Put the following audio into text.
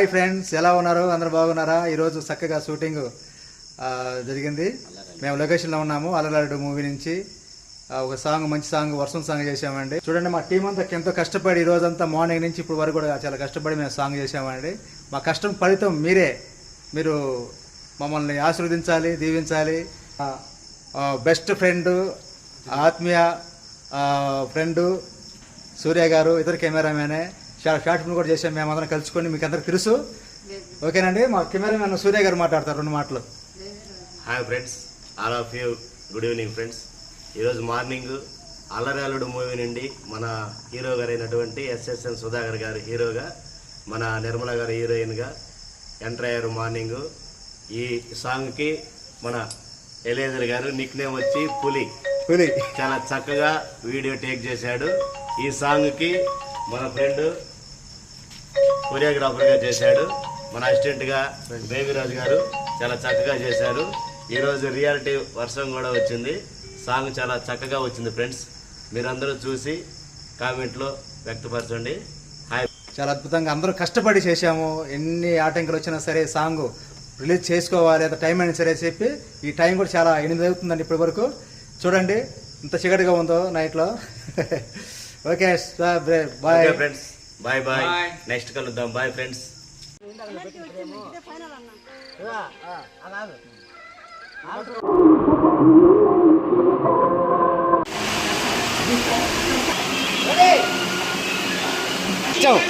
Hi friends ఎలా ఉన్నారు? అందరు బాగున్నారా? ఈరోజు చక్కగా షూటింగ్ జరిగింది. మేము లొకేషన్లో ఉన్నాము అలలాడు మూవీ నుంచి. ఒక సాంగ్ మంచి సాంగ్ వర్షం సాంగ్ చేసామండి చూడండి మా టీం అంతా ఎంతో కష్టపడి ఈ రోజంతా మార్నింగ్ నుంచి ఇప్పుడు వరకు కూడా చాలా కష్టపడి మేము సాంగ్ చేసామండి మా కష్టం ఫలితం మీరే. మీరు మమ్మల్ని ఆశీర్వదించాలి దీవించాలి. బెస్ట్ ఫ్రెండ్ ఆత్మీయ ఫ్రెండు సూర్య గారు ఇతర కెమెరామెనే. చాలా షార్ట్ ఫిల్మ్ కూడా చేసాం మేము అందరం కలుసుకొని మీకు అందరికి తెలుసు. ఓకేనండి మా కెమెరామెన్ సూర్య గారు మాట్లాడతారు రెండు మాటలు. Hi friends all of you good evening friends ఈరోజు మార్నింగ్ అల్లరాలుడు మూవీ నుండి మన హీరో గారు అయినటువంటి ఎస్ఎస్ఎన్ సుధాకర్ గారు హీరోగా మన నిర్మల గారు హీరోయిన్గా ఎంటర్ అయ్యారు మార్నింగ్. ఈ సాంగ్కి మన ఎలేజర్ గారు నిక్ నేమ్ వచ్చి పులి. పులి. చాలా చక్కగా వీడియో టేక్ చేశాడు. ఈ సాంగ్కి మన ఫ్రెండ్ కొరియోగ్రాఫర్గా చేశాడు. మన అసిస్టెంట్గా బేబీరాజు గారు చాలా చక్కగా చేశారు. ఈరోజు రియాలిటీ వర్షం కూడా వచ్చింది. సాంగ్ చాలా చక్కగా వచ్చింది ఫ్రెండ్స్. మీరందరూ చూసి కామెంట్లో వ్యక్తపరచండి. హాయ్ చాలా అద్భుతంగా అందరూ కష్టపడి చేశాము. ఎన్ని ఆటంకాలు వచ్చినా సరే సాంగ్ రిలీజ్ చేసుకోవాలి అంత టైం అయినా సరే చెప్పి ఈ టైం కూడా చాలా ఎనిమిది అవుతుందండి ఇప్పటి వరకు చూడండి ఇంత చీకటిగా ఉందో నైట్లో. Okay bye. Friends bye bye next కలుద్దాం. బాయ్ ఫ్రెండ్స్ చావు